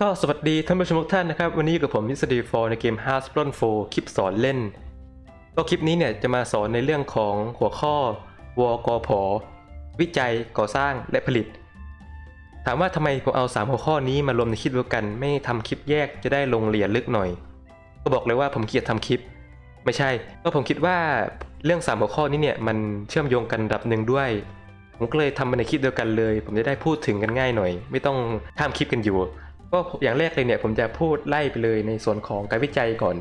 ก็สวัสดีท่านผู้ชมทุกท่านนะครับ วันนี้อยู่กับผมมิสดีฟอร์ในเกม Heart Run 4คลิปสอนเล่น ก็คลิปนี้เนี่ยจะมาสอนในเรื่องของหัวข้อวกพวิจัยก่อสร้างและผลิต ถามว่าทำไมผมเอา 3 หัวข้อนี้มารวมในคลิปเดียวกัน ไม่ทำคลิปแยกจะได้ลงรายละเอียดลึกหน่อย ก็บอกเลยว่าผมเกลียดทำคลิป ไม่ใช่ก็ผมคิดว่าเรื่อง 3 หัวข้อนี้เนี่ยมันเชื่อมโยงกันระดับหนึ่งด้วยผมก็เลยทำมาในคลิปเดียวกันเลย ผมจะได้พูดถึงกันง่ายหน่อย ไม่ต้องข้ามคลิปกันอยู่ ก็อย่างแรกเลยเนี่ยผมจะพูดไล่ไปเลยในส่วนของการวิจัยก่อน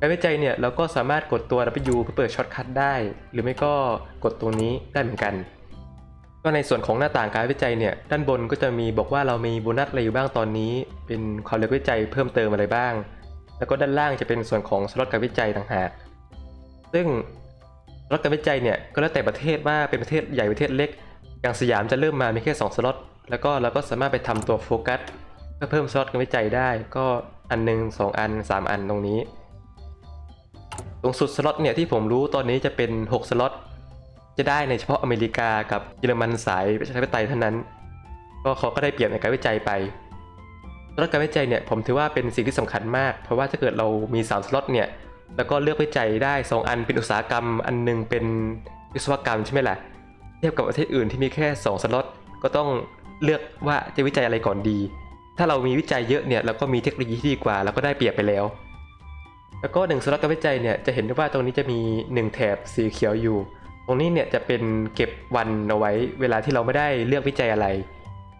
การวิจัยเนี่ยเราก็สามารถกดตัว W เพื่อเปิดช็อตคัทได้ หรือไม่ก็กดตัวนี้ได้เหมือนกัน ก็ในส่วนของหน้าต่างการวิจัยเนี่ยด้านบนก็จะมีบอกว่าเรามีโบนัสอะไรอยู่บ้างตอนนี้ เป็นความเร็ววิจัยเพิ่มเติมอะไรบ้าง แล้วก็ด้านล่างจะเป็นส่วนของสล็อตการวิจัยต่างหาก ซึ่งสล็อตการวิจัยเนี่ยก็แล้วแต่ประเทศว่าเป็นประเทศใหญ่ประเทศเล็ก อย่างสยามจะเริ่มมามีแค่2สล็อต แล้วก็เราก็สามารถไปทำตัวโฟกัส เพื่อเพิ่มสล็อตการวิจัยได้ก็อันหนึ่งสองอันสามอันตรงนี้สูงสุดสล็อตเนี่ยที่ผมรู้ตอนนี้จะเป็น 6 สล็อต จะได้ในเฉพาะอเมริกากับเยอรมันสายประชาธิปไตยเท่านั้น ก็เขาก็ได้เปรียบในการวิจัยไปสล็อตการวิจัยเนี่ยผมถือว่าเป็นสิ่งที่สำคัญมาก เพราะว่าถ้าเกิดเรามี 3 สล็อตเนี่ยแล้วก็เลือกวิจัยได้ 2 อันเป็นอุตสาหกรรม อันหนึงเป็นวิศวกรรมใช่ไหมล่ะเทียบกับประเทศอื่นที่มีแค่ 2 สล็อตก็ต้องเลือกว่าจะวิจัยอะไรก่อนดี ถ้าเรามีวิจัยเยอะเนี่ยเราก็มีเทคโนโลยีที่ดีกว่าเราก็ได้เปรียบไปแล้ว แล้วก็หนึ่งสล็อตการวิจัยเนี่ยจะเห็นได้ว่าตรงนี้จะมี 1 แถบสีเขียวอยู่ ตรงนี้เนี่ยจะเป็นเก็บวันเอาไว้เวลาที่เราไม่ได้เลือกวิจัยอะไร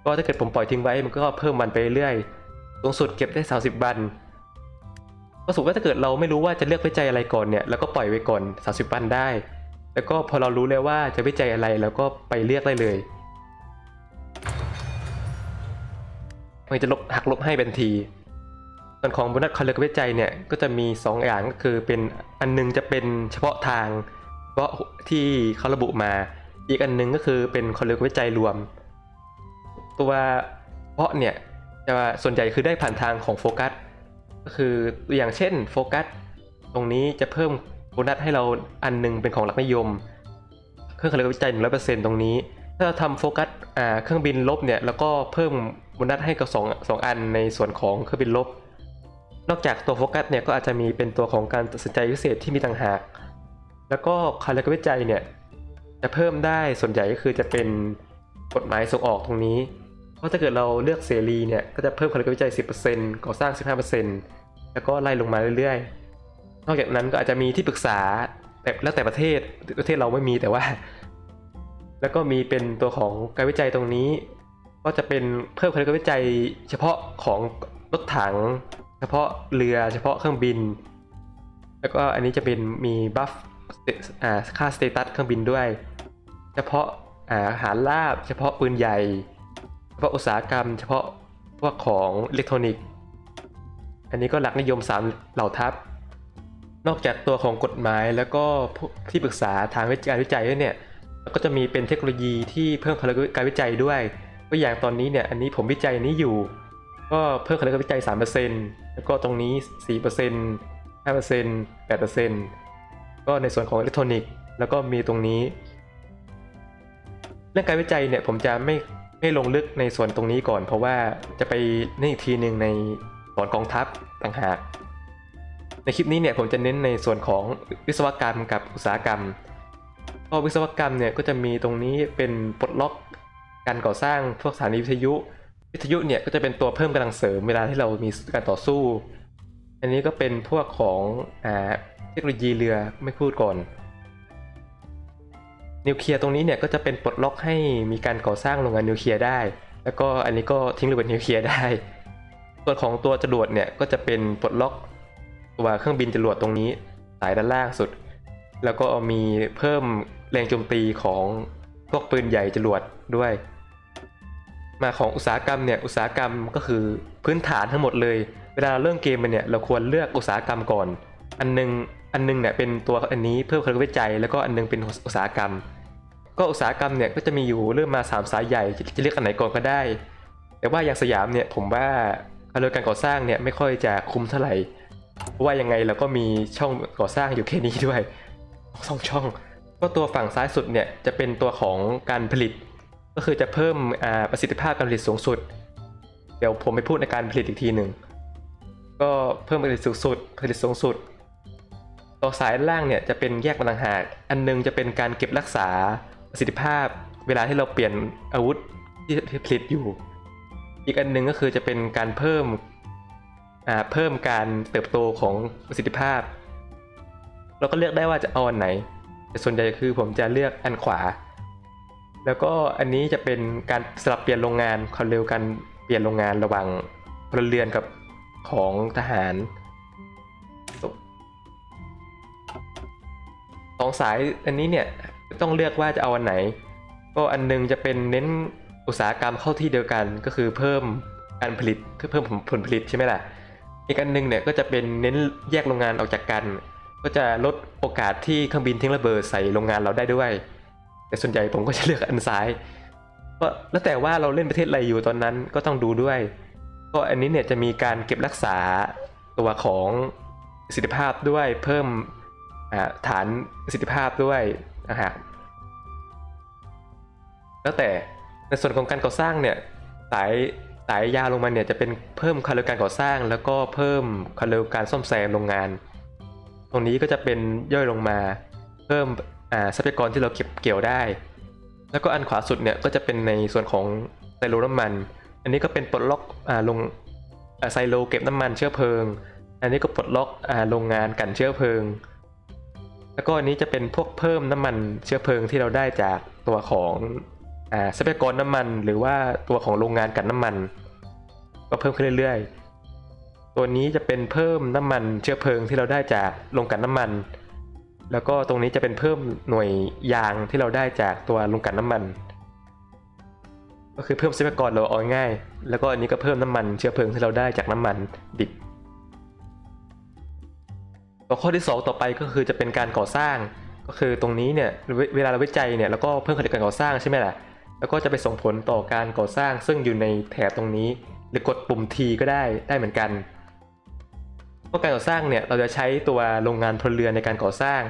ก็ถ้าเกิดผมปล่อยทิ้งไว้มันก็เพิ่มวันไปเรื่อยสูงสุดเก็บได้ 30 วันก็สมมติว่าถ้าเกิดเราไม่รู้ว่าจะเลือกวิจัยอะไรก่อนเนี่ยเราก็ปล่อยไว้ก่อน 30 วันได้ แล้วก็พอเรารู้แล้วว่าจะวิจัยอะไรเราก็ไปเลือกได้เลย มันจะลบหักลบให้เป็นทีส่วนของโบนัสคอลเลกวิจัยเนี่ยก็จะมี 2 อย่างก็คือเป็นอันหนึงจะเป็นเฉพาะทางเฉพาะที่เขาระบุมา อีกอันหนึงก็คือเป็นคอลเลกวิจัยรวม ตัวเพาะเนี่ยจะส่วนใหญ่คือได้ผ่านทางของโฟกัสก็คือตัวอย่างเช่นโฟกัสตรงนี้จะเพิ่มโบนัสให้เราอันหนึงเป็นของหลักนิยม เครื่องคอลเลกวิจัย100%ตรงนี้ ถ้าเราทำโฟกัสเครื่องบินลบเนี่ยแล้วก็เพิ่ม โบนัสให้กับสองสองอันในส่วนของเครื่องบินลบ นอกจากตัวโฟกัสเนี่ยก็อาจจะมีเป็นตัวของการตัดสินใจพิเศษที่มีต่างหาก แล้วก็คาลกวิจัยเนี่ยจะเพิ่มได้ส่วนใหญ่ก็คือจะเป็นกฎหมายส่งออกตรงนี้ เพราะถ้าเกิดเราเลือกเสรีเนี่ยก็จะเพิ่มคาลกวิจัย 10%ก่อสร้าง 15%แล้วก็ไล่ลงมาเรื่อยๆ นอกจากนั้นก็อาจจะมีที่ปรึกษาแต่แล้วแต่ประเทศประเทศเราไม่มีแต่ว่า แล้วก็มีเป็นตัวของการวิจัยตรงนี้ ก็จะเป็นเพิ่มการวิจัย เฉพาะของรถถัง เฉพาะเรือเฉพาะเครื่องบิน แล้วก็อันนี้จะเป็นมีบัฟค่าสเตตัสเครื่องบินด้วย เฉพาะอาหารลาบ เฉพาะปืนใหญ่ เฉพาะอุตสาหกรรม เฉพาะพวกของอิเล็กทรอนิกส์ อันนี้ก็หลักนิยม 3 เหล่าทัพ นอกจากตัวของกฎหมายแล้วก็ที่ปรึกษาทางวิจัยวิจัยด้วยเนี่ยแล้วก็จะมีเป็นเทคโนโลยีที่เพิ่มพลังการวิจัยด้วย ตัวอย่างตอนนี้เนี่ยอันนี้ผมวิจัยนี้อยู่ ก็เพิ่มพลังการวิจัย 3%แล้วก็ตรงนี้ 4% 5% 8%ก็ในส่วนของอิเล็กทรอนิกส์แล้วก็มีตรงนี้ เรื่องการวิจัยเนี่ยผมจะไม่ไม่ลงลึกในส่วนตรงนี้ก่อน เพราะว่าจะไปนี่อีกทีหนึ่งในสอนกองทัพต่างหาก ในคลิปนี้เนี่ยผมจะเน้นในส่วนของวิศวกรรมกับอุตสาหกรรมก็วิศวกรรมเนี่ยก็จะมีตรงนี้เป็นปลดล็อก การก่อสร้างพวกสถานีวิทยุ วิทยุเนี่ยก็จะเป็นตัวเพิ่มกำลังเสริมเวลาที่เรามีการต่อสู้ อันนี้ก็เป็นพวกของอเทคโนโลยีเรือไม่พูดก่อน นิวเคลียร์ตรงนี้เนี่ยก็จะเป็นปลดล็อกให้มีการก่อสร้างโรงงานนิวเคลียร์ได้ แล้วก็อันนี้ก็ทิ้งระเบิดนิวเคลียร์ได้ส่วนของตัวจรวดเนี่ยก็จะเป็นปลดล็อกตัวเครื่องบินจรวดตรงนี้สายด้านล่างสุด แล้วก็มีเพิ่มแรงโจมตีของพวกปืนใหญ่จรวดด้วย มาของอุตสาหกรรมเนี่ยอุตสาหกรรมก็คือพื้นฐานทั้งหมดเลย เวลาเราเริ่มเกมมันเนี่ยเราควรเลือกอุตสาหกรรมก่อน อันหนึงอันหนึงเนี่ยเป็นตัวอันนี้เพิ่มความรู้วิจัยแล้วก็อันหนึงเป็นอุตสาหกรรม ก็อุตสาหกรรมเนี่ยก็จะมีอยู่เริ่มมาสามสายใหญ่จะจะเลือกอันไหนก่อนก็ได้ แต่ว่าอย่างสยามเนี่ยผมว่าการเรื่องการก่อสร้างเนี่ยไม่ค่อยจะคุ้มเท่าไหร่เพราะว่ายังไงเราก็มีช่องก่อสร้างอยู่แค่นี้ด้วยสองช่อง ก็ตัวฝั่งซ้ายสุดเนี่ยจะเป็นตัวของการผลิต ก็คือจะเพิ่มประสิทธิภาพการผลิตสูงสุด เดี๋ยวผมไปพูดในการผลิตอีกทีหนึ่ง ก็เพิ่มผลิตสูงสุด ผลิตสูงสุด ตัวสายล่างเนี่ยจะเป็นแยกมาต่างหาก อันหนึงจะเป็นการเก็บรักษาประสิทธิภาพ เวลาที่เราเปลี่ยนอาวุธที่ผลิตอยู่ อีกอันหนึงก็คือจะเป็นการเพิ่มเพิ่มการเติบโตของประสิทธิภาพ เราก็เลือกได้ว่าจะเอาอันไหน แต่ส่วนใหญ่คือผมจะเลือกอันขวา แล้วก็อันนี้จะเป็นการสลับเปลี่ยนโรงงานความเร็วการเปลี่ยนโรงงานระหว่างพลเรือนกับของทหารสองสายอันนี้เนี่ยต้องเลือกว่าจะเอาอันไหน ก็อันหนึงจะเป็นเน้นอุตสาหกรรมเข้าที่เดียวกันก็คือเพิ่มการผลิตเพิ่มผลผลิตใช่ไหมล่ะอีกอันหนึงเนี่ยก็จะเป็นเน้นแยกโรงงานออกจากกัน ก็จะลดโอกาสที่เครื่องบินทิ้งระเบิดใส่โรงงานเราได้ด้วย แต่ส่วนใหญ่ผมก็จะเลือกอันซ้ายก็แล้วแต่ว่าเราเล่นประเทศอะไรอยู่ตอนนั้นก็ต้องดูด้วย ก็อันนี้เนี่ยจะมีการเก็บรักษาตัวของประสิทธิภาพด้วยเพิ่มฐานประสิทธิภาพด้วยนะฮะแล้วแต่ในส่วนของการก่อสร้างเนี่ยสายสายยาลงมาเนี่ยจะเป็นเพิ่มคาเร็วการก่อสร้าง แล้วก็เพิ่มคาเร็วการซ่อมแซมโรงงาน ตรงนี้ก็จะเป็นย่อยลงมา เพิ่ม ทรัพยากรที่เราเก็บเกี่ยวได้ แล้วก็อันขวาสุดเนี่ยก็จะเป็นในส่วนของไซโลน้ำมัน อันนี้ก็เป็นปลดล็อกอ่าลงไซโลเก็บน้ำมันเชื้อเพลิง อันนี้ก็ปลดล็อกอ่าโรงงานกันเชื้อเพลิง แล้วก็อันนี้จะเป็นพวกเพิ่มน้ำมันเชื้อเพลิงที่เราได้จากตัวของอ่าทรัพยากรน้ำมัน หรือว่าตัวของโรงงานกันน้ำมัน ก็เพิ่มขึ้นเรื่อยๆ ตัวนี้จะเป็นเพิ่มน้ำมันเชื้อเพลิงที่เราได้จากโรงกันน้ำมัน แล้วก็ตรงนี้จะเป็นเพิ่มหน่วยยางที่เราได้จากตัวโรงกันน้ำมัน ก็คือเพิ่มทรัพยากรเราเอาง่าย แล้วก็อันนี้ก็เพิ่มน้ำมันเชื้อเพลิงที่เราได้จากน้ำมันดิบข้อที่ 2 ต่อไปก็คือจะเป็นการก่อสร้าง ก็คือตรงนี้เนี่ยเวลาเราวิจัยเนี่ยแล้วก็เพิ่มขนาดการก่อสร้างใช่ไหมล่ะแล้วก็จะไปส่งผลต่อการก่อสร้างซึ่งอยู่ในแถบตรงนี้ หรือกดปุ่ม T ก็ได้ได้เหมือนกัน เพราะการก่อสร้างเนี่ยเราจะใช้ตัวโรงงานพลเรือนในการก่อสร้าง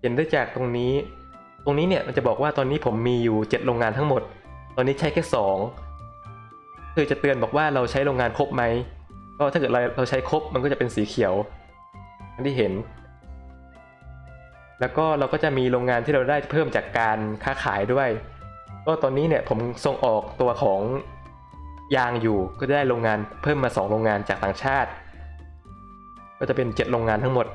เห็นได้จากตรงนี้ ตรงนี้เนี่ยมันจะบอกว่าตอนนี้ผมมีอยู่ 7 โรงงานทั้งหมด ตอนนี้ใช้แค่2คือจะเตือนบอกว่าเราใช้โรงงานครบไหมก็ถ้าเกิดเราเราใช้ครบมันก็จะเป็นสีเขียวอันที่เห็น แล้วก็เราก็จะมีโรงงานที่เราได้เพิ่มจากการค้าขายด้วย ก็ตอนนี้เนี่ยผมส่งออกตัวของยางอยู่ก็ได้โรงงานเพิ่มมา 2 โรงงานจากต่างชาติ ก็จะเป็น 7 โรงงานทั้งหมด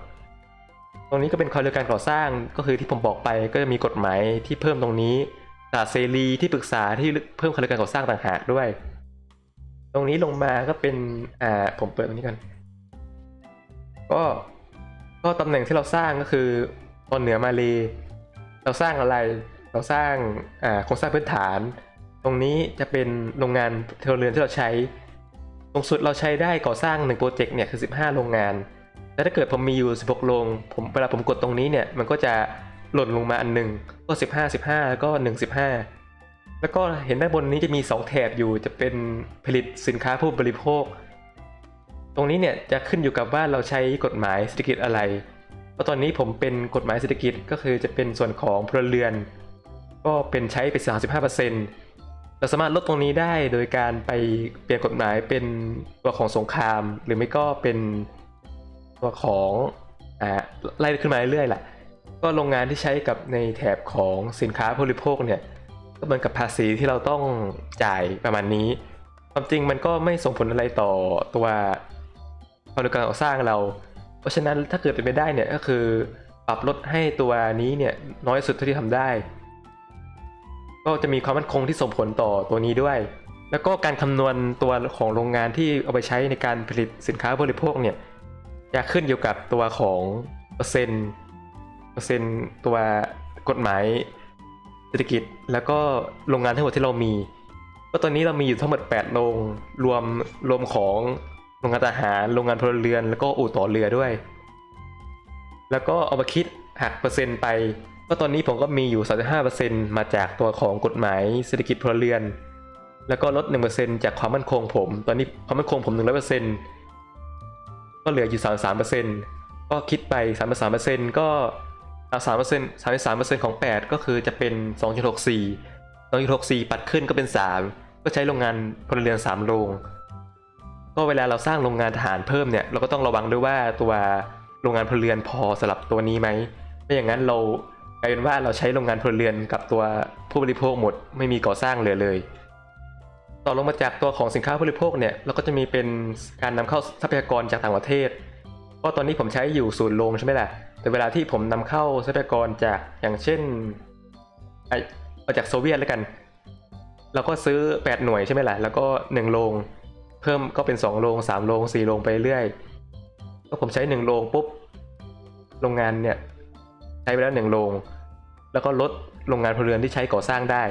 ตรงนี้ก็เป็นคอยเรือการก่อสร้างก็คือที่ผมบอกไปก็จะมีกฎหมายที่เพิ่มตรงนี้ตาเสรีที่ปรึกษาที่เพิ่มคอยเรือการก่อสร้างต่างหากด้วย ตรงนี้ลงมาก็เป็นอ่าผมเปิดตรงนี้กันก็ก็ตำแหน่งที่เราสร้างก็คือตอนเหนือมาเลเราสร้างอะไรเราสร้างอ่าโครงสร้างพื้นฐาน ตรงนี้จะเป็นโรงงานเทเรือนที่เราใช้ ตรงสุดเราใช้ได้ก่อสร้าง1โปรเจกต์เนี่ยคือ 15 โรงงาน แล้วถ้าเกิดผมมีอยู่ 16โรงผมเวลาผมกดตรงนี้เนี่ยมันก็จะหล่นลงมาอันหนึ่งก็ 15 15 แล้วก็ 1 15 แล้วก็เห็นด้านบนนี้จะมี 2 แถบอยู่จะเป็นผลิตสินค้าผู้บริโภค ตรงนี้เนี่ยจะขึ้นอยู่กับว่าเราใช้กฎหมายเศรษฐกิจอะไร เพราะตอนนี้ผมเป็นกฎหมายเศรษฐกิจก็คือจะเป็นส่วนของพลเรือน ก็เป็นใช้ไป 35%เราสามารถลดตรงนี้ได้โดยการไปเปลี่ยนกฎหมายเป็นตัวของสงคราม หรือไม่ก็เป็น ตัวของอ่าไล่ขึ้นมาเรื่อยๆแหละก็โรงงานที่ใช้กับในแถบของสินค้าบริโภคเนี่ยก็เหมือนกับภาษีที่เราต้องจ่ายประมาณนี้ ความจริงมันก็ไม่ส่งผลอะไรต่อตัวความในการก่อสร้างเรา เพราะฉะนั้นถ้าเกิดเป็นไปได้เนี่ยก็คือปรับลดให้ตัวนี้เนี่ยน้อยสุดเท่าที่ทำได้ ก็จะมีความมั่นคงที่ส่งผลต่อตัวนี้ด้วย แล้วก็การคำนวณตัวของโรงงานที่เอาไปใช้ในการผลิตสินค้าบริโภคเนี่ย จะขึ้นอยู่กับตัวของเปอร์เซ็นต์เปอร์เซ็นต์ตัวกฎหมายเศรษฐกิจ แล้วก็โรงงานทั้งหมดที่เรามีก็ตอนนี้เรามีอยู่ทั้งหมด8โรงรวมรวมของโรงงานทหารโรงงานพลเรือน แล้วก็อู่ต่อเรือด้วย แล้วก็เอามาคิดหักเปอร์เซ็นต์ไปก็ตอนนี้ผมก็มีอยู่ 35%มาจากตัวของกฎหมายเศรษฐกิจพลเรือน แล้วก็ลด 1%จากความมั่นคงผม ตอนนี้ความมั่นคงผม 100% ก็เหลืออยู่ 33%ก็คิดไป 33%ก็เอา3% 33%ของ 8 ก็คือจะเป็น 2.64 2.64 ปัดขึ้นก็เป็น 3 ก็ใช้โรงงานพลเรือน3โรงก็เวลาเราสร้างโรงงานทหารเพิ่มเนี่ยเราก็ต้องระวังด้วยว่าตัวโรงงานพลเรือนพอสำหรับตัวนี้ไหมไม่อย่างนั้นเรากลายเป็นว่าเราใช้โรงงานพลเรือนกับตัวผู้บริโภคหมด ไม่มีก่อสร้างเหลือเลย ต่อลงมาจากตัวของสินค้าบริโภคเนี่ยเราก็จะมีเป็นการนำเข้าทรัพยากรจากต่างประเทศเพราะตอนนี้ผมใช้อยู่ศูนย์โรงใช่ไหมล่ะแต่เวลาที่ผมนำเข้าทรัพยากรจากอย่างเช่นไอเอาจากโซเวียตแล้วกัน เราก็ซื้อ 8 หน่วยใช่ไหมล่ะแล้วก็ 1 โรง เพิ่มก็เป็น 2 โรง 3 โรง 4 โรงไปเรื่อยก็ผมใช้ 1 โรงปุ๊บโรงงานเนี่ยใช้ไปแล้ว 1 โรง แล้วก็ลดโรงงานพลเรือนที่ใช้ก่อสร้างได้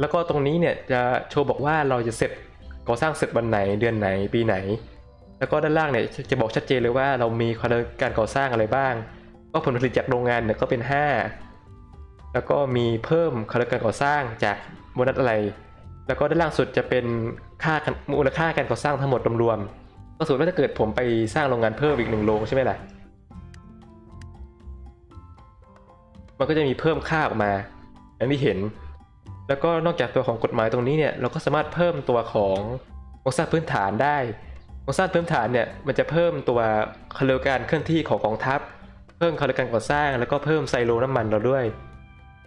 แล้วก็ตรงนี้เนี่ยจะโชว์บอกว่าเราจะเสร็จก่อสร้างเสร็จวันไหนเดือนไหนปีไหน แล้วก็ด้านล่างเนี่ยจะบอกชัดเจนเลยว่าเรามีการก่อสร้างอะไรบ้าง ก็ผลผลิตจากโรงงานเนี่ยก็เป็น 5 แล้วก็มีเพิ่มการก่อสร้างจากโบนัสอะไร แล้วก็ด้านล่างสุดจะเป็นค่ามูลค่าการก่อสร้างทั้งหมดรวมๆก็สมมติว่าถ้าเกิดผมไปสร้างโรงงานเพิ่มอีกหนึ่งโรงใช่ไหมล่ะมันก็จะมีเพิ่มค่าออกมาอย่างที่เห็น แล้วก็นอกจากตัวของกฎหมายตรงนี้เนี่ยเราก็สามารถเพิ่มตัวของโครงสร้างพื้นฐานได้โครงสร้างพื้นฐานเนี่ยมันจะเพิ่มตัวคาร์การเคลื่อนที่ของกองทัพ เพิ่มคาร์การก่อสร้าง แล้วก็เพิ่มไซโลน้ำมันเราด้วย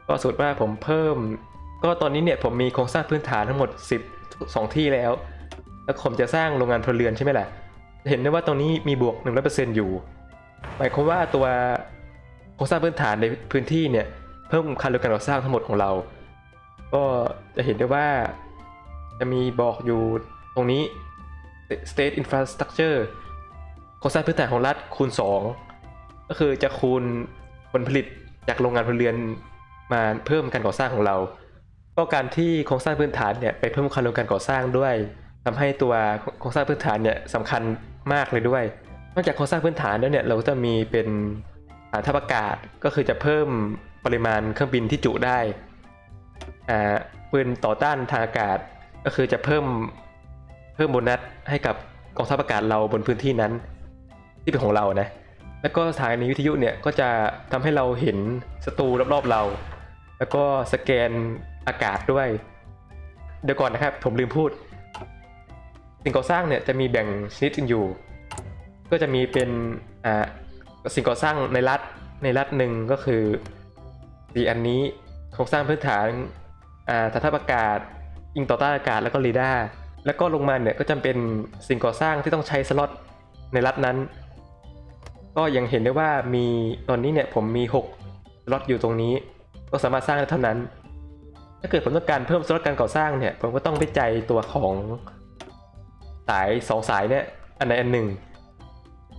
ก็สุดว่าผมเพิ่ม ก็ตอนนี้เนี่ยผมมีโครงสร้างพื้นฐานทั้งหมด 10 2 ที่แล้ว แล้วผมจะสร้างโรงงานพลเรือนใช่ไหมล่ะเห็นได้ว่าตรงนี้มีบวก 100%อยู่ หมายความว่าตัวโครงสร้างพื้นฐานในพื้นที่เนี่ยเพิ่มคาร์การก่อสร้างทั้งหมดของเรา ก็จะเห็นได้ว่าจะมีบอกอยู่ตรงนี้ state infrastructure โครงสร้างพื้นฐานของรัฐคูณ 2 ก็คือจะคูณผลผลิตจากโรงงานพลเรือนมาเพิ่มการก่อสร้างของเรา ก็การที่โครงสร้างพื้นฐานเนี่ยไปเพิ่มความเร็วการก่อสร้างด้วยทำให้ตัวโครงสร้างพื้นฐานเนี่ยสำคัญมากเลยด้วย นอกจากโครงสร้างพื้นฐานแล้วเนี่ยเราก็จะมีเป็นฐานทัพอากาศก็คือจะเพิ่มปริมาณเครื่องบินที่จุได้ ปืนต่อต้านทางอากาศก็คือจะเพิ่มเพิ่มโบนัสให้กับกองทัพอากาศเราบนพื้นที่นั้น ที่เป็นของเรานะ แล้วก็สถานีวิทยุเนี่ยก็จะทำให้เราเห็นศัตรูรอบๆเรา แล้วก็สแกนอากาศด้วย เดี๋ยวก่อนนะครับ ผมลืมพูด สิ่งก่อสร้างเนี่ยจะมีแบ่งชนิดกันอยู่ ก็จะมีเป็นอ่าสิ่งก่อสร้างในรัฐในรัฐหนึ่งก็คือสีอันนี้โครงสร้างพื้นฐาน อ่าทัพอากาศยิงต่อต้านอากาศแล้วก็เรดาร์แล้วก็ลงมาเนี่ยก็จำเป็นสิ่งก่อสร้างที่ต้องใช้สล็อตในรัฐนั้น ก็ยังเห็นได้ว่ามีตอนนี้เนี่ยผมมี 6 สล็อตอยู่ตรงนี้ ก็สามารถสร้างได้เท่านั้น ถ้าเกิดผมต้องการเพิ่มสล็อตการก่อสร้างเนี่ยผมก็ต้องวิจัยตัวของสายสองสายเนี่ยอันใดอันหนึ่ง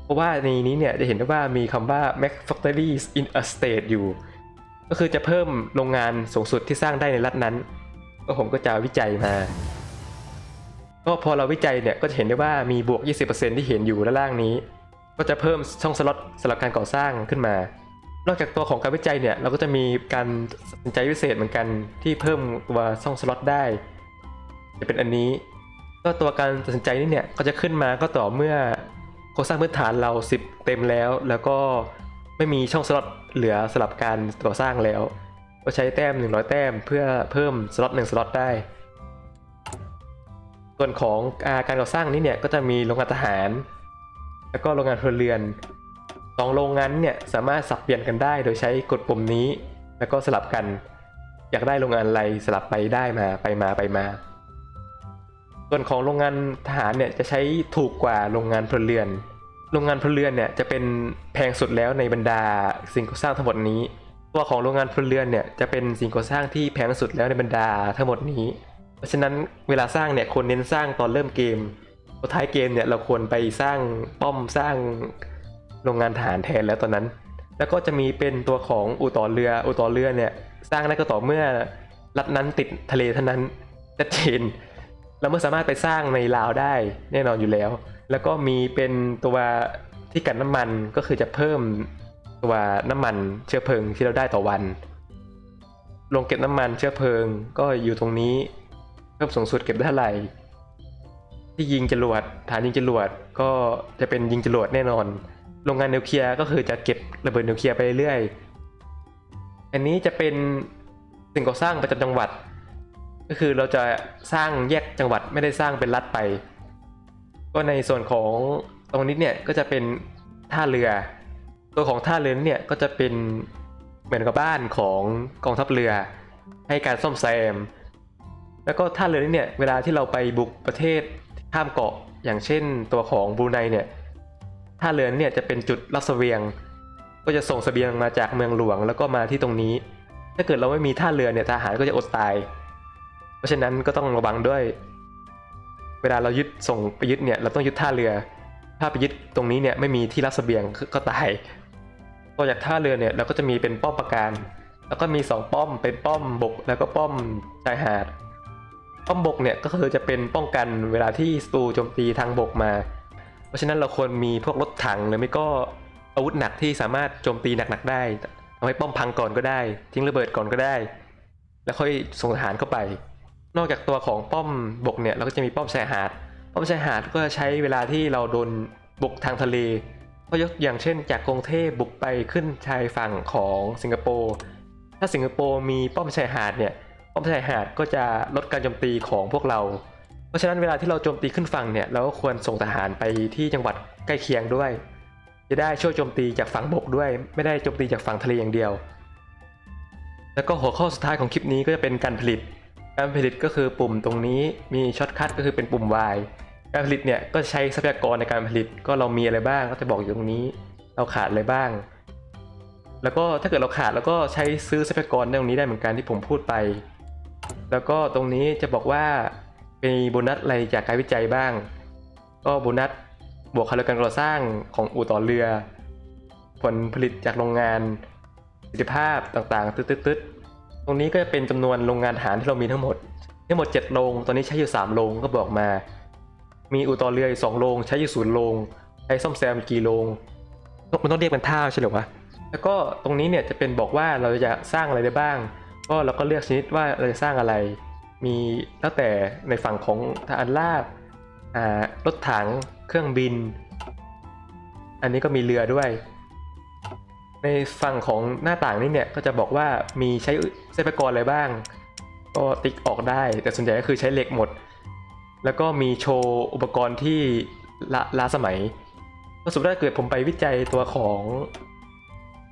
เพราะว่าในนี้เนี่ยจะเห็นได้ว่ามีคำว่า max factories in a state อยู่ ก็คือจะเพิ่มโรงงานสูงสุดที่สร้างได้ในรัฐนั้น ก็ผมก็จะวิจัยมา ก็พอเราวิจัยเนี่ยก็จะเห็นได้ว่ามีบวก 20%ที่เห็นอยู่ด้านล่างนี้ ก็จะเพิ่มช่องสล็อตสำหรับการก่อสร้างขึ้นมา นอกจากตัวของการวิจัยเนี่ยเราก็จะมีการสนใจพิเศษเหมือนกันที่เพิ่มตัวช่องสล็อตได้ จะเป็นอันนี้ ก็ตัวการตัดสินใจนี่เนี่ยก็จะขึ้นมาก็ต่อเมื่อโครงสร้างพื้นฐานเรา 10 เต็มแล้ว แล้วก็ไม่มีช่องสล็อต เหลือสำหรับการก่อสร้างแล้ว ก็ใช้แต้ม 100 แต้มเพื่อเพิ่มสล็อต1สล็อตได้ ส่วนของอาการก่อสร้างนี้เนี่ยก็จะมีโรงงานทหาร แล้วก็โรงงานพลเรือนสองโรงงานเนี่ยสามารถสับเปลี่ยนกันได้โดยใช้กดปุ่มนี้ แล้วก็สลับกัน อยากได้โรงงานอะไรสลับไปได้มาไปมาไปมา ส่วนของโรงงานทหารเนี่ยจะใช้ถูกกว่าโรงงานพลเรือน โรงงานพลเรือนเนี่ยจะเป็นแพงสุดแล้วในบรรดาสิ่งก่อสร้างทั้งหมดนี้ ตัวของโรงงานพลเรือนเนี่ยจะเป็นสิ่งก่อสร้างที่แพงสุดแล้วในบรรดาทั้งหมดนี้ เพราะฉะนั้นเวลาสร้างเนี่ยควรเน้นสร้างตอนเริ่มเกมพอท้ายเกมเนี่ยเราควรไปสร้างป้อมสร้างโรงงานทหารแทนแล้วตอนนั้น แล้วก็จะมีเป็นตัวของอู่ต่อเรืออู่ต่อเรือเนี่ยสร้างได้ก็ต่อเมื่อรัฐนั้นติดทะเลเท่านั้นชัดเจนเราเมื่อสามารถไปสร้างในลาวได้แน่นอนอยู่แล้ว แล้วก็มีเป็นตัวที่กันน้ำมันก็คือจะเพิ่มตัวน้ำมันเชื้อเพลิงที่เราได้ต่อวันโรงเก็บน้ำมันเชื้อเพลิงก็อยู่ตรงนี้เพิ่มสูงสุดเก็บได้เท่าไหร่ที่ยิงจรวดฐานยิงจรวดก็จะเป็นยิงจรวดแน่นอนโรงงานนิวเคลียร์ก็คือจะเก็บระเบิดนิวเคลียร์ไปเรื่อยอันนี้จะเป็นสิ่งก่อสร้างประจำจังหวัด ก็คือเราจะสร้างแยกจังหวัดไม่ได้สร้างเป็นรัฐไป ก็ในส่วนของตรงนี้เนี่ยก็จะเป็นท่าเรือ ตัวของท่าเรือเนี่ยก็จะเป็นเหมือนกับบ้านของกองทัพเรือ ให้การซ่อมแซม แล้วก็ท่าเรือนี้เนี่ยเวลาที่เราไปบุกประเทศข้ามเกาะอย่างเช่นตัวของบรูไนเนี่ยท่าเรือเนี่ยจะเป็นจุดรับเสบียง ก็จะส่งเสบียงมาจากเมืองหลวงแล้วก็มาที่ตรงนี้ ถ้าเกิดเราไม่มีท่าเรือเนี่ยทหารก็จะอดตาย เพราะฉะนั้นก็ต้องระวังด้วย เวลาเรายึดส่งไปยึดเนี่ยเราต้องยึดท่าเรือ ถ้าไปยึดตรงนี้เนี่ยไม่มีที่รับเสบียงก็ตายต่อจากท่าเรือเนี่ยเราก็จะมีเป็นป้อมปราการ แล้วก็มีสองป้อมเป็นป้อมบก แล้วก็ป้อมชายหาด ป้อมบกเนี่ยก็คือจะเป็นป้องกันเวลาที่ศัตรูโจมตีทางบกมา เพราะฉะนั้นเราควรมีพวกรถถังหรือไม่ก็อาวุธหนักที่สามารถโจมตีหนักๆได้เอาให้ป้อมพังก่อนก็ได้ ทิ้งระเบิดก่อนก็ได้ แล้วค่อยส่งทหารเข้าไป นอกจากตัวของป้อมบกเนี่ยเราก็จะมีป้อมชายหาด ป้อมชายหาดก็จะใช้เวลาที่เราโดนบุกทางทะเลก็ยกอย่างเช่น จากกรุงเทพบุกไปขึ้นชายฝั่งของสิงคโปร์ถ้าสิงคโปร์มีป้อมชายหาดเนี่ยป้อมชายหาดก็จะลดการโจมตีของพวกเรา เพราะฉะนั้นเวลาที่เราโจมตีขึ้นฝั่งเนี่ยเราก็ควรส่งทหารไปที่จังหวัดใกล้เคียงด้วย จะได้ช่วยโจมตีจากฝั่งบกด้วย ไม่ได้โจมตีจากฝั่งทะเลอย่างเดียว แล้วก็หัวข้อสุดท้ายของคลิปนี้ก็จะเป็นการผลิต การผลิตก็คือปุ่มตรงนี้มีช็อตคัทก็คือเป็นปุ่ม Y การผลิตเนี่ยก็ใช้ทรัพยากรในการผลิตก็เรามีอะไรบ้างก็จะบอกอยู่ตรงนี้ เราขาดอะไรบ้าง แล้วก็ถ้าเกิดเราขาดแล้วก็ใช้ซื้อทรัพยากรในตรงนี้ได้เหมือนกันที่ผมพูดไป แล้วก็ตรงนี้จะบอกว่ามีโบนัสอะไรจากการวิจัยบ้าง ก็โบนัสบวกค่าการก่อสร้างของอู่ต่อเรือ ผลผลิตจากโรงงานประสิทธิภาพต่างๆ ตึ๊ดๆๆ รงนี้ก็จะเป็นจำนวนโรงงานฐานที่เรามีทั้งหมด ทั้งหมด 7 โรง ตอนนี้ใช้อยู่ 3 โรงก็บอกมา มีอู่ต่อเรืออีก2โรงใช้อยู่ศูนย์โรงใช้ซ่อมแซมกี่โรงมันต้องเรียกเป็นท่าใช่หรือวะแล้วก็ตรงนี้เนี่ยจะเป็นบอกว่าเราจะสร้างอะไรได้บ้าง ก็เราก็เลือกชนิดว่าเราจะสร้างอะไร มีแล้วแต่ในฝั่งของทหารราบรถถังเครื่องบิน อันนี้ก็มีเรือด้วย ในฝั่งของหน้าต่างนี่เนี่ยก็จะบอกว่ามีใช้ทรัพยากรอะไรบ้าง ก็ติ๊กออกได้ แต่ส่วนใหญ่ก็คือใช้เหล็กหมด แล้วก็มีโชว์อุปกรณ์ที่ละล้าสมัยก็สมมติถ้าเกิดผมไปวิจัยตัวของ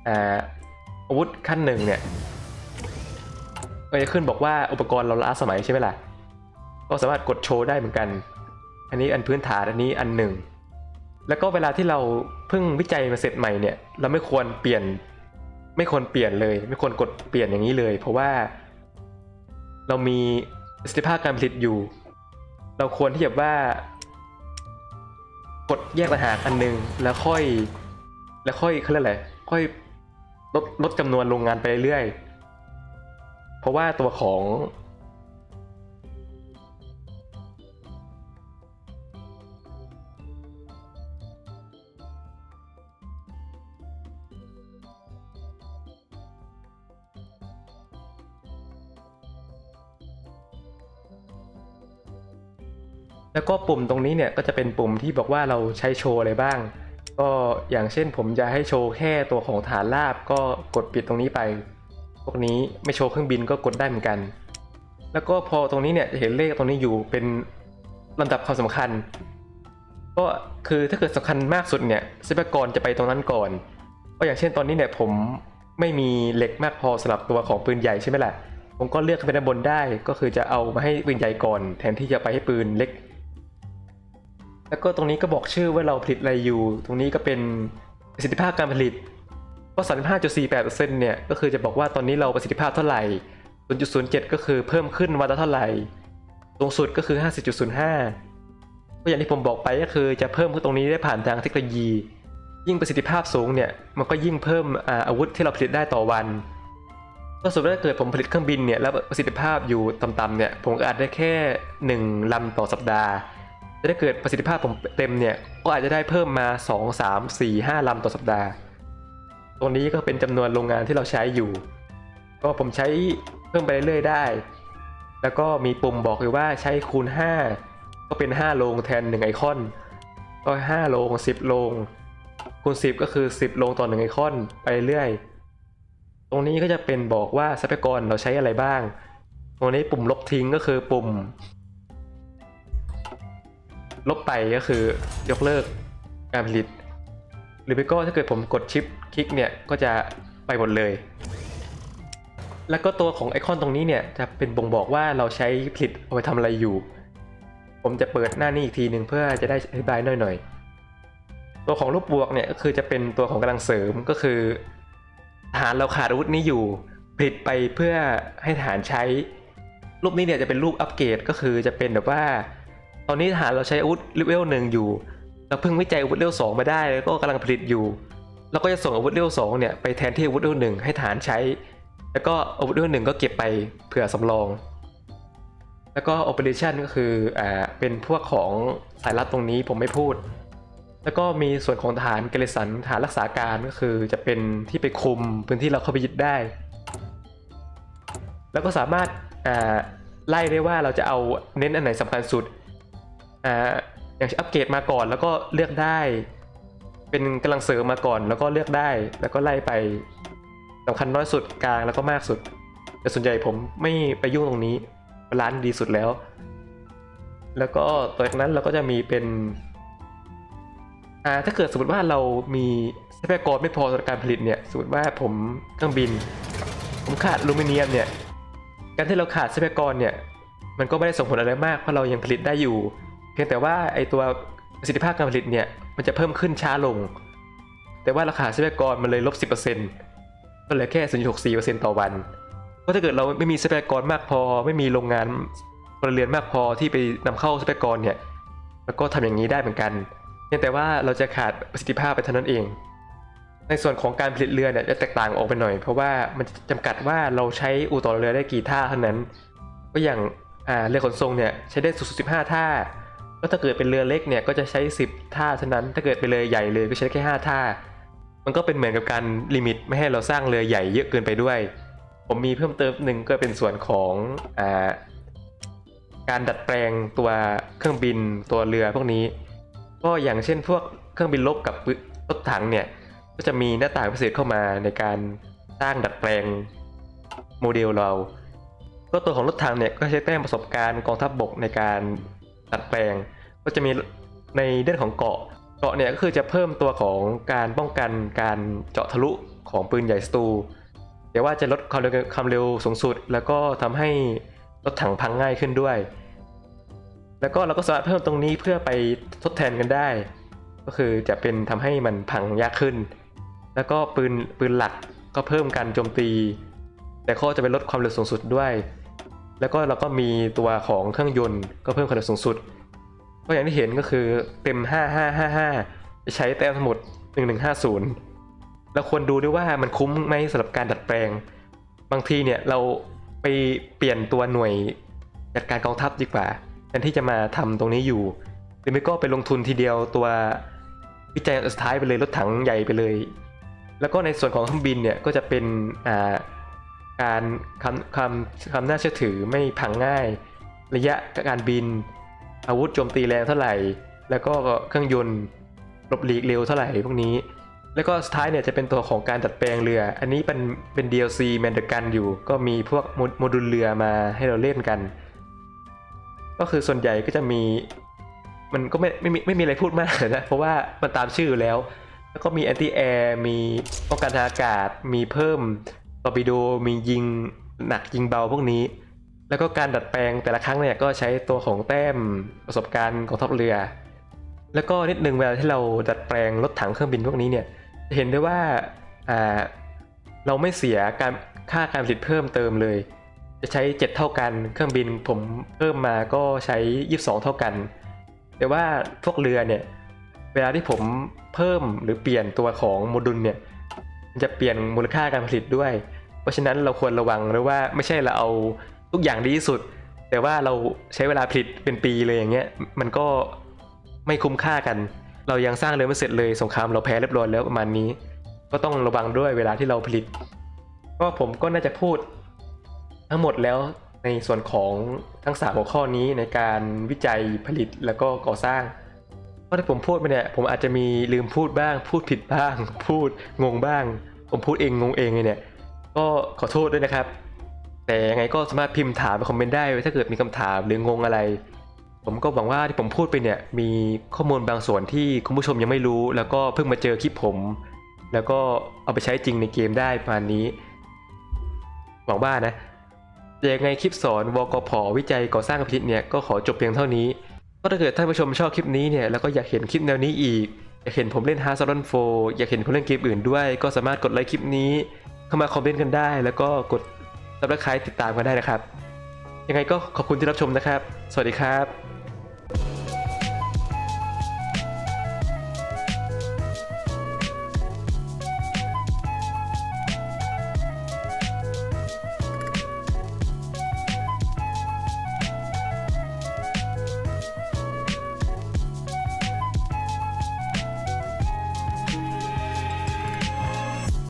อาอาวุธขั้นหนึ่งเนี่ยก็จะขึ้นบอกว่าอุปกรณ์เราล้าสมัยใช่ไหมล่ะ ก็สามารถกดโชว์ได้เหมือนกัน อันนี้อันพื้นฐานอันนี้อันหนึ่ง แล้วก็เวลาที่เราเพิ่งวิจัยมาเสร็จใหม่เนี่ย เราไม่ควรเปลี่ยน ไม่ควรเปลี่ยนเลย ไม่ควรกดเปลี่ยนอย่างนี้เลย เพราะว่า เรามีสิทธิภาพการผลิตอยู่ เราควรที่จะว่า กดแยกต่างหากอันหนึง แล้วค่อย แล้วค่อยเขาเรียกอะไรค่อยลดลดจำนวนโรงงานไปเรื่อยเพราะว่าตัวของ แล้วก็ปุ่มตรงนี้เนี่ยก็จะเป็นปุ่มที่บอกว่าเราใช้โชว์อะไรบ้าง ก็อย่างเช่นผมจะให้โชว์แค่ตัวของฐานราบก็กดปิดตรงนี้ไป พวกนี้ไม่โชว์เครื่องบินก็กดได้เหมือนกัน แล้วก็พอตรงนี้เนี่ยจะเห็นเลขตรงนี้อยู่เป็นลำดับความสำคัญ ก็คือถ้าเกิดสำคัญมากสุดเนี่ยทรัพยากรจะไปตรงนั้นก่อน ก็อย่างเช่นตอนนี้เนี่ยผมไม่มีเหล็กมากพอสำหรับตัวของปืนใหญ่ใช่ไหมล่ะผมก็เลือกขึ้นไปด้านบนได้ ก็คือจะเอามาให้ปืนใหญ่ก่อน แทนที่จะไปให้ปืนเล็ก แล้วก็ตรงนี้ก็บอกชื่อว่าเราผลิตอะไรอยู่ ตรงนี้ก็เป็นประสิทธิภาพการผลิตก็35.48%เนี่ยก็คือจะบอกว่าตอนนี้เราประสิทธิภาพเท่าไหร่ 0.07 ก็คือเพิ่มขึ้นวันละเท่าไหร่ สูงสุดก็คือ 50.05 ก็อย่างที่ผมบอกไปก็คือจะเพิ่มขึ้นตรงนี้ได้ผ่านทางเทคโนโลยี ยิ่งประสิทธิภาพสูงเนี่ยมันก็ยิ่งเพิ่มอาวุธที่เราผลิตได้ต่อวันก็สมมติถ้าเกิดผมผลิตเครื่องบินเนี่ยแล้วประสิทธิภาพอยู่ต่ำๆเนี่ยผมอาจได้แค่ 1ลำต่อสัปดาห์ แต่ถ้าเกิดประสิทธิภาพผมเต็มเนี่ย ก็อาจจะได้เพิ่มมา 2 3 4 5ลำต่อสัปดาห์ ตรงนี้ก็เป็นจำนวนโรงงานที่เราใช้อยู่ ก็ผมใช้เพิ่มไปเรื่อยๆได้ แล้วก็มีปุ่มบอกอยู่ว่าใช้คูณ 5 ก็เป็น 5 โรงแทน 1 ไอคอน ก็ 5 โรง 10 โรง คูณ 10 ก็คือ 10 โรงต่อ 1 ไอคอนไปเรื่อย ตรงนี้ก็จะเป็นบอกว่าทรัพยากรเราใช้อะไรบ้าง ตรงนี้ปุ่มลบทิ้งก็คือปุ่ม ลบไปก็คือยกเลิกการผลิต หรือไม่ก็ถ้าเกิดผมกดชิปคลิกเนี่ยก็จะไปหมดเลย แล้วก็ตัวของไอคอนตรงนี้เนี่ยจะเป็นบ่งบอกว่าเราใช้ผลิตเอาไปทำอะไรอยู่ ผมจะเปิดหน้านี้อีกทีหนึ่งเพื่อจะได้อธิบายหน่อยหน่อยๆตัวของรูปบวกเนี่ยก็คือจะเป็นตัวของกำลังเสริมก็คือทหารเราขาดอาวุธนี้อยู่ ผลิตไปเพื่อให้ทหารใช้รูปนี้เนี่ยจะเป็นรูปอัปเกรดก็คือจะเป็นแบบว่า ตอนนี้ทหารเราใช้อาวุธเลเวลหนึ่งอยู่ เราเพิ่งวิจัยอาวุธเลเวลสองมาได้แล้วก็กำลังผลิตอยู่ เราก็จะส่งอาวุธเลเวลสองเนี่ยไปแทนที่อาวุธเลเวลหนึ่งให้ทหารใช้ แล้วก็อาวุธเลเวลหนึ่งก็เก็บไปเผื่อสำรอง แล้วก็ operation ก็คืออ่าเป็นพวกของสายลับตรงนี้ผมไม่พูด แล้วก็มีส่วนของทหารเกเรสันทหารรักษาการก็คือจะเป็นที่ไปคุมพื้นที่เราเข้าไปยึดได้ แล้วก็สามารถไล่ได้ว่าเราจะเอาเน้นอันไหนสำคัญสุด อ่าอย่างอัปเกรดมาก่อนแล้วก็เลือกได้ เป็นกำลังเสริมมาก่อน แล้วก็เลือกได้แล้วก็ไล่ไปสำคัญน้อยสุดกลางแล้วก็มากสุด แต่ส่วนใหญ่ผมไม่ไปยุ่งตรงนี้ร้านดีสุดแล้ว แล้วก็ตัวจากนั้นเราก็จะมีเป็นอ่าถ้าเกิดสมมติว่าเรามีทรัพยากรไม่พอสำหรับการผลิตเนี่ยสมมติว่าผมเครื่องบิน ผมขาดอลูมิเนียมเนี่ยการที่เราขาดทรัพยากรเนี่ยมันก็ไม่ได้ส่งผลอะไรมากเพราะเรายังผลิตได้อยู่ พียงแต่ว่าไอตัวประสิทธิภาพการผลิตเนี่ยมันจะเพิ่มขึ้นช้าลง แต่ว่าราคาทรัพยากรมันเลยลบ 10%ก็เหลือแค่ 0.64%ต่อวันก็ถ้าเกิดเราไม่มีทรัพยากรมากพอ ไม่มีโรงงานพลเรือนมากพอที่ไปนำเข้าทรัพยากรเนี่ยแล้วก็ทำอย่างนี้ได้เหมือนกันเพียงแต่ว่าเราจะขาดประสิทธิภาพไปเท่านั้นเอง ในส่วนของการผลิตเรือเนี่ยจะแตกต่างออกไปหน่อย เพราะว่ามันจะจำกัดว่าเราใช้อู่ต่อเรือได้กี่ท่าเท่านั้น ก็อย่างเรือขนส่งเนี่ยใช้ได้สูงสุด 15 ท่า ก็ถ้าเกิดเป็นเรือเล็กเนี่ยก็จะใช้ 10 ท่าเท่านั้น ถ้าเกิดเป็นเรือใหญ่เลยก็ใช้แค่ 5 ท่า มันก็เป็นเหมือนกับการลิมิตไม่ให้เราสร้างเรือใหญ่เยอะเกินไปด้วย ผมมีเพิ่มเติมหนึ่งก็เป็นส่วนของอการดัดแปลงตัวเครื่องบินตัวเรือพวกนี้ ก็อย่างเช่นพวกเครื่องบินรบกับรถถังเนี่ยก็จะมีหน้าต่างพิเศษเข้ามาในการสร้างดัดแปลงโมเดลเราก็ตัวของรถถังเนี่ยก็ใช้แต้มประสบการณ์กองทัพบบกในการ ดัดแปลง ก็จะมีในเรื่องของเกาะ เกาะเนี่ยก็คือจะเพิ่มตัวของการป้องกันการเจาะทะลุของปืนใหญ่สตูแต่ว่าจะลดความเร็วความเร็วสูงสุด แล้วก็ทำให้รถถังพังง่ายขึ้นด้วย แล้วก็เราก็สามารถเพิ่มตรงนี้เพื่อไปทดแทนกันได้ ก็คือจะเป็นทำให้มันพังยากขึ้น แล้วก็ปืนปืนหลักก็เพิ่มการโจมตี แต่ก็จะไปลดความเร็วสูงสุดด้วย แล้วก็เราก็มีตัวของเครื่องยนต์ก็เพิ่มความเร็วสูงสุด ก็อย่างที่เห็นก็คือเต็ม 5555จะใช้แต้มทั้งหมด 1150 เราควรดูด้วยว่ามันคุ้มไหมสำหรับการดัดแปลง บางทีเนี่ยเราไปเปลี่ยนตัวหน่วยจัดการกองทัพดีกว่าแทนที่จะมาทำตรงนี้อยู่ หรือไม่ก็ไปลงทุนทีเดียวตัววิจัยสุดท้ายไปเลยรถถังใหญ่ไปเลย แล้วก็ในส่วนของเครื่องบินเนี่ยก็จะเป็นอ่า การคำคำคำน่าเชื่อถือไม่พังง่าย ระยะการบิน อาวุธโจมตีแรงเท่าไหร่ แล้วก็เครื่องยนต์หลบหลีกเร็วเท่าไหร่พวกนี้ แล้วก็สุดท้ายเนี่ยจะเป็นตัวของการดัดแปลงเรือ อันนี้เป็นเป็น DLC แมนเดกันอยู่ ก็มีพวกโมดูลเรือมาให้เราเล่นกัน ก็คือส่วนใหญ่ก็จะมี มันก็ไม่ไม่มีไม่มีอะไรพูดมากนะ เพราะว่ามันตามชื่ออยู่แล้ว แล้วก็มีแอนตี้แอร์มีป้องกันทางอากาศ มีเพิ่ม อร์ปิโดมียิงหนักยิงเบาพวกนี้ แล้วก็การดัดแปลงแต่ละครั้งเนี่ยก็ใช้ตัวของแต้มประสบการณ์ของทัพเรือ แล้วก็นิดนึงเวลาที่เราดัดแปลงรถถังเครื่องบินพวกนี้เนี่ยเห็นได้ว่าอ่าเราไม่เสียการค่าการผลิตเพิ่มเติมเลย จะใช้ 7 เท่ากันเครื่องบินผมเพิ่มมาก็ใช้ 22 เท่ากัน แต่ว่าพวกเรือเนี่ยเวลาที่ผมเพิ่มหรือเปลี่ยนตัวของโมดูลเนี่ยจะเปลี่ยนมูลค่าการผลิตด้วย ราะฉะนั้นเราควรระวังด้วยว่าไม่ใช่เราเอาทุกอย่างดีที่สุด แต่ว่าเราใช้เวลาผลิตเป็นปีเลยอย่างเงี้ยมันก็ไม่คุ้มค่ากัน เรายังสร้างเรือไม่เสร็จเลยสงครามเราแพ้เรียบร้อยแล้วประมาณนี้ ก็ต้องระวังด้วยเวลาที่เราผลิต ก็ผมก็น่าจะพูดทั้งหมดแล้วในส่วนของทั้งสามหัวข้อนี้ในการวิจัยผลิตแล้วก็ก่อสร้างเพราะที่ผมพูดไปเนี่ยผมอาจจะมีลืมพูดบ้าง พูดผิดบ้าง พูดงงบ้าง ผมพูดเองงงเองเลยเนี่ย ก็ขอโทษด้วยนะครับ แต่ยังไงก็สามารถพิมพ์ถามในคอมเมนต์ได้ ถ้าเกิดมีคำถามหรืองงอะไร ผมก็หวังว่าที่ผมพูดไปเนี่ย มีข้อมูลบางส่วนที่คุณผู้ชมยังไม่รู้ แล้วก็เพิ่งมาเจอคลิปผม แล้วก็เอาไปใช้จริงในเกมได้ประมาณนี้ หวังว่านะยังไงคลิปสอนวกพวิจัยก่อสร้างพิษเนี่ยก็ขอจบเพียงเท่านี้ ก็ถ้าเกิดท่านผู้ชมชอบคลิปนี้เนี่ยแล้วก็อยากเห็นคลิปแนวนี้อีก อยากเห็นผมเล่น Hard Salon 4อยากเห็นผมเล่นเกมอื่นด้วย ก็สามารถกดไลค์คลิปนี้ เข้ามาคอมเมนต์กันได้ แล้วก็กด subscribe ติดตามกันได้นะครับ ยังไงก็ขอบคุณที่รับชมนะครับ สวัสดีครับ